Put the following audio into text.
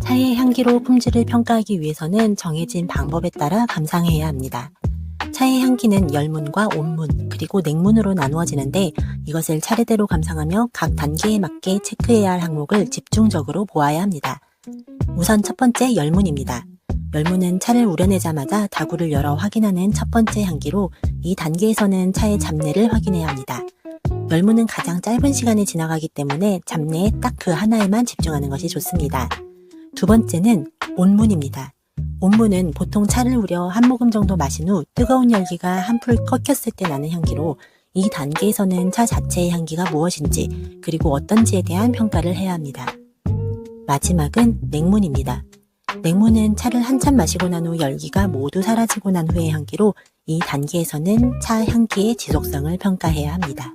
차의 향기로 품질을 평가하기 위해서는 정해진 방법에 따라 감상해야 합니다. 차의 향기는 열문과 온문, 그리고 냉문으로 나누어지는데 이것을 차례대로 감상하며 각 단계에 맞게 체크해야 할 항목을 집중적으로 보아야 합니다. 우선 첫 번째 열문입니다. 열문은 차를 우려내자마자 다구를 열어 확인하는 첫 번째 향기로 이 단계에서는 차의 잡내를 확인해야 합니다. 열문은 가장 짧은 시간에 지나가기 때문에 잡내에 딱 그 하나에만 집중하는 것이 좋습니다. 두 번째는 온문입니다. 온문은 보통 차를 우려 한 모금 정도 마신 후 뜨거운 열기가 한풀 꺾였을 때 나는 향기로 이 단계에서는 차 자체의 향기가 무엇인지 그리고 어떤지에 대한 평가를 해야 합니다. 마지막은 냉문입니다. 냉문은 차를 한참 마시고 난 후 열기가 모두 사라지고 난 후의 향기로 이 단계에서는 차 향기의 지속성을 평가해야 합니다.